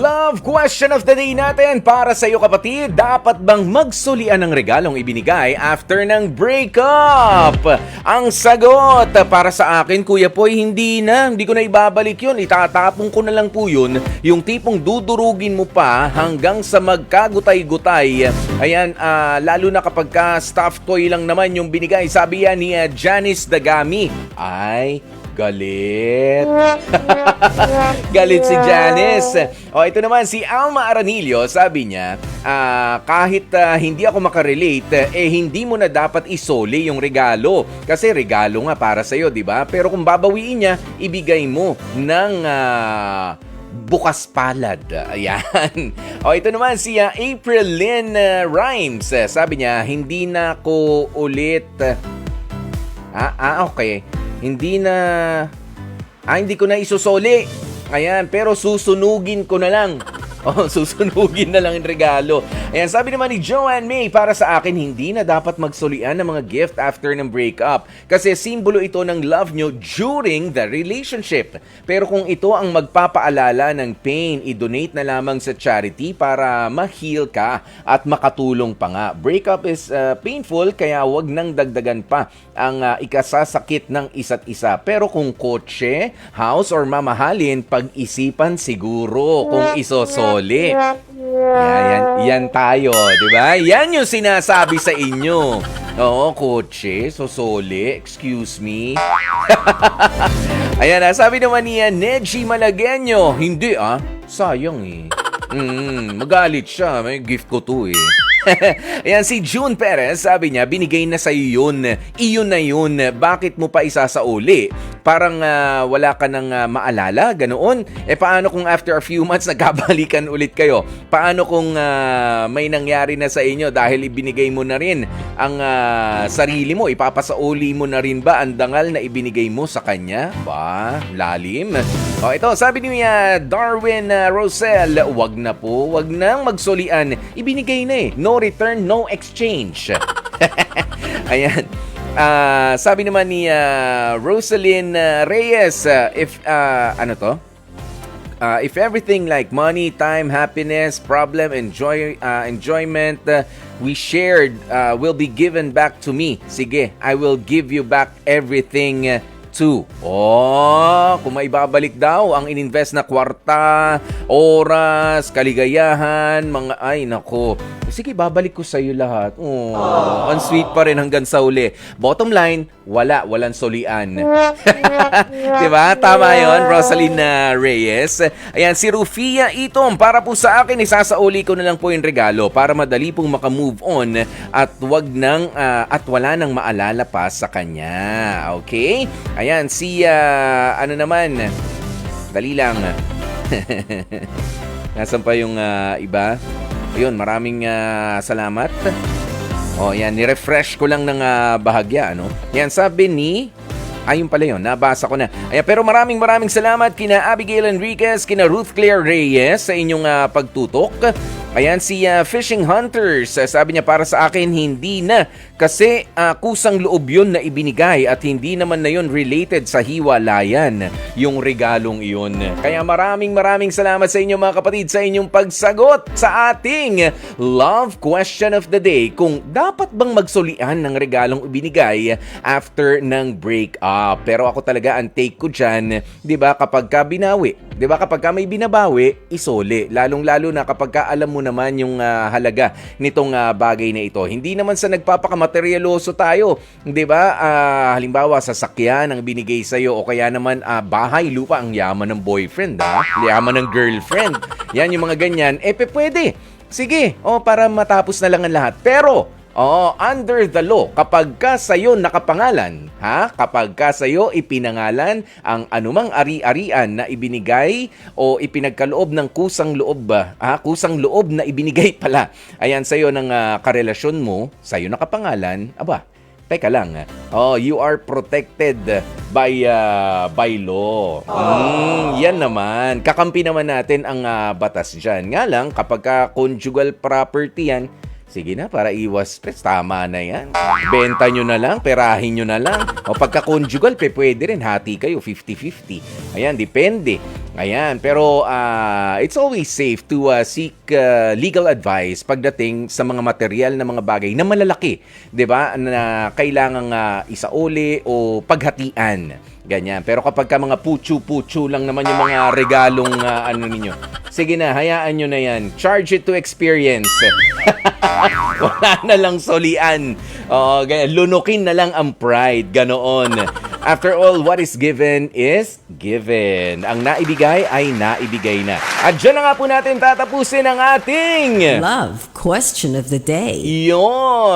Love question of the day natin para sa iyo kapatid. Dapat bang magsulian ng regalong ibinigay after ng breakup? Ang sagot para sa akin, Kuya Poy, hindi na. Hindi ko na ibabalik yun. Itatapon ko na lang po yun. Yung tipong dudurugin mo pa hanggang sa magkagutay-gutay. Ayan, ah, lalo na kapag ka stuffed toy lang naman yung binigay. Sabi yan ni ah, Janice Dagami. Ay, galit. Galit si Janice. O ito naman si Alma Aranilio, sabi niya, ah, kahit ah, hindi ako makarelate, eh hindi mo na dapat isoli yung regalo. Kasi regalo nga para sa'yo, di ba? Pero kung babawiin niya, ibigay mo ng ah, bukas palad. Ayan. O ito naman si ah, April Lynn ah, Rhymes. Sabi niya, hindi na ako ulit... ah, ah, okay. Hindi na... Ah, hindi ko na isusoli. Ayan, pero susunugin ko na lang. Oh, susunugin na lang yung regalo. Ayan, sabi naman ni Joanne May, para sa akin, hindi na dapat magsulian ng mga gift after ng breakup. Kasi simbolo ito ng love nyo during the relationship. Pero kung ito ang magpapaalala ng pain, i-donate na lamang sa charity para ma-heal ka at makatulong pa nga. Breakup is uh, painful, kaya wag nang dagdagan pa ang uh, ikasasakit ng isa't isa. Pero kung kotse, house, or mamahalin, pag-isipan siguro kung isosoli. Yan, yan, yan tayo, di ba? Yan yung sinasabi sa inyo. Oo, kotse, sosoli, excuse me. Ayan na, sabi naman niya, Neji Malagueño. Hindi ah, sayang eh. Mm, magalit siya, may gift ko to eh. Ayan, si June Perez, sabi niya, binigay na sa'yo yun. Iyon na yun. Bakit mo pa isasauli? Parang ah, wala ka nang ah, maalala, ganoon. Eh paano kung after a few months nagkabalikan ulit kayo? Paano kung ah, may nangyari na sa inyo dahil ibinigay mo na rin ang ah, sarili mo? Ipapasauli mo na rin ba ang dangal na ibinigay mo sa kanya? Ba, lalim. O ito, sabi niya Darwin ah, Rosel, wag na po, wag nang magsulian. Ibinigay na eh. No return, no exchange. Ayan. Ah, sabi naman ni ah, Rosalyn ah, Reyes, ah, if ah, ano to? Uh, if everything like money, time, happiness, problem, enjoy, uh, enjoyment uh, we shared uh, will be given back to me. Sige, I will give you back everything uh, too. Oh, kung maibabalik daw ang ininvest na kwarta, oras, kaligayahan, mga ay nako. Sige, babalik ko sa iyo lahat. Oh, ang sweet pa rin hanggang sa uli. Bottom line, wala, walang solian. 'Di ba? Tama 'yon, Rosalina Reyes. Ayan, si Rufia Itom, para po sa akin, isasauli ko na lang po yung regalo para madali pong maka-move on at wag nang ah, at wala nang maalala pa sa kanya. Okay? Ayan, si ah, ano naman, dali lang. Nasaan pa yung ah, iba? Ayun, maraming ah, salamat. Oh, yan, ni-refresh ko lang ng ah, bahagya, ano? Yan, sabi ni Ayun pala yun, nabasa ko na. Ayan, pero maraming maraming salamat kina Abigail Enriquez, kina Ruth Claire Reyes sa inyong ah, pagtutok. Ayan, si ah, Fishing Hunters, ah, sabi niya para sa akin, hindi na. Kasi ah, kusang loob yun na ibinigay at hindi naman na yun related sa hiwalayan, yung regalong iyon. Kaya maraming maraming salamat sa inyo mga kapatid sa inyong pagsagot sa ating Love Question of the Day. Kung dapat bang magsulian ng regalong ibinigay after ng breakup. Pero ako talaga ang take ko dyan, di ba kapag ka binawi, di ba kapag ka may binabawi, isole. Lalong-lalo na kapag ka alam mo naman yung ah, halaga nitong ah, bagay na ito. Hindi naman sa nagpapakamateryeloso tayo, di ba? Ah, halimbawa, sasakyan ang binigay sa'yo o kaya naman ah, bahay, lupa, ang yaman ng boyfriend, ha? Yaman ng girlfriend. Yan yung mga ganyan. Eh, pwede. Sige, oh, para matapos na lang ang lahat. Pero, Oh, under the law, kapag ka sa'yo nakapangalan, ha? Kapag ka sa'yo ipinangalan ang anumang ari-arian na ibinigay o ipinagkaloob ng kusang loob ba, ha? Kusang loob na ibinigay pala. Ayan sa'yo ng ah, karelasyon mo, sa'yo nakapangalan, aba, Teka lang. Oh, you are protected by uh, by law. Mm, yan naman. Kakampi naman natin ang ah, batas diyan. Nga lang kapag ka conjugal property yan, Sige na, para iwas stress. Tama na yan. Benta nyo na lang, perahin nyo na lang. O pagka-conjugal, pe, pwede rin. Hati kayo, 50-50. Ayan, depende. Ayan, pero ah, it's always safe to ah, seek ah, legal advice pagdating sa mga material na mga bagay na malalaki, 'di ba? Na kailangang ah, isauli o paghatian. Ganyan. Pero kapag ka mga puchu-puchu lang naman yung mga regalong ah, ano ninyo. Sige na, hayaan nyo na yan. Charge it to experience. Wala na lang solian. Oo, ganyan. Lunukin na lang ang pride. Ganoon. After all, what is given is given. Ang naibigay ay naibigay na. At dyan na nga po natin tatapusin ang ating... Love question of the day. Yon!